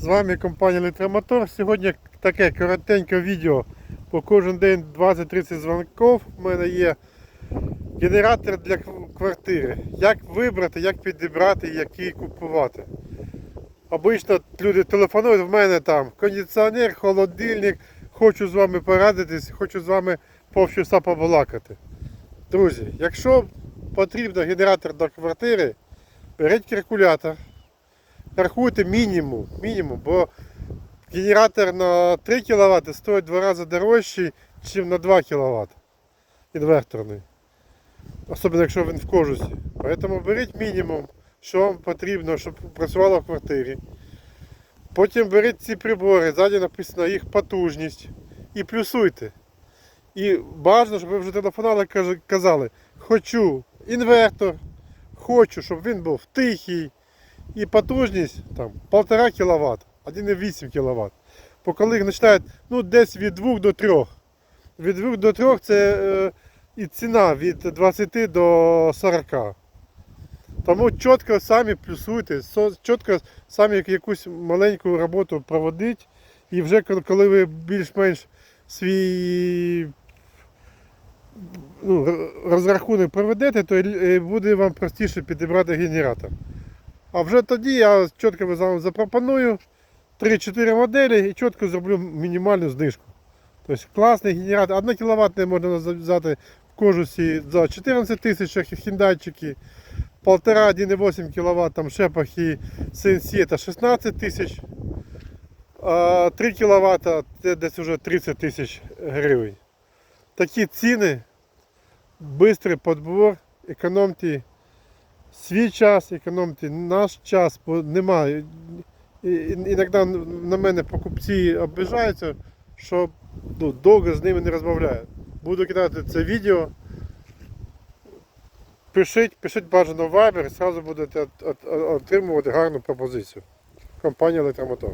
З вами компанія Електромотор. Сьогодні таке коротеньке відео. По кожен день 20-30 дзвонків. У мене є генератор для квартири. Як вибрати, як підібрати, який купувати. Обично люди телефонують в мене там кондиціонер, холодильник. Хочу з вами порадитись, хочу з вами повчуса побалакати. Друзі, якщо потрібен генератор до квартири, беріть калькулятор. Рахуйте мінімум, мінімум, бо генератор на 3 кВт стоїть в два рази дорожчий, ніж на 2 кВт. Інверторний. Особливо якщо він в кожусі. Тому беріть мінімум, що вам потрібно, щоб працювало в квартирі. Потім беріть ці прибори, ззаді написано їх потужність. І плюсуйте. І бажано, щоб ви вже телефонували каже- казали, хочу інвертор, хочу, щоб він був тихий. І потужність там 1,5 кВт, 1,8 кВт. Бо коли їх починають ну, десь від 2 до 3. Від 2 до 3 це е, і ціна від 20 до 40. Тому чітко самі плюсуйте, чітко самі якусь маленьку роботу проводить. І вже коли- коли ви більш-менш свій ну, розрахунок проведете, то е, буде вам простіше підібрати генератор. А вже тоді я чітко вам запропоную 3-4 моделі і чітко зроблю мінімальну знижку. Тобто класний генератор, 1 кВт можна взяти в кожусі за 14 тисяч хіндайчики, 1,5-1,8 кВт там шепах і CNC це 16 тисяч. 3 кВт це десь вже 30 тисяч гривень. Такі ціни, швидкий підбор, економте свій час, економте наш час, бо немає. Іноді на мене покупці обижаються, що ну, довго з ними не розмовляю. Буду кидати це відео. Пишіть, пишіть бажано в Viber, і одразу будете от- от- отримувати гарну пропозицію. Компанія Електромотор.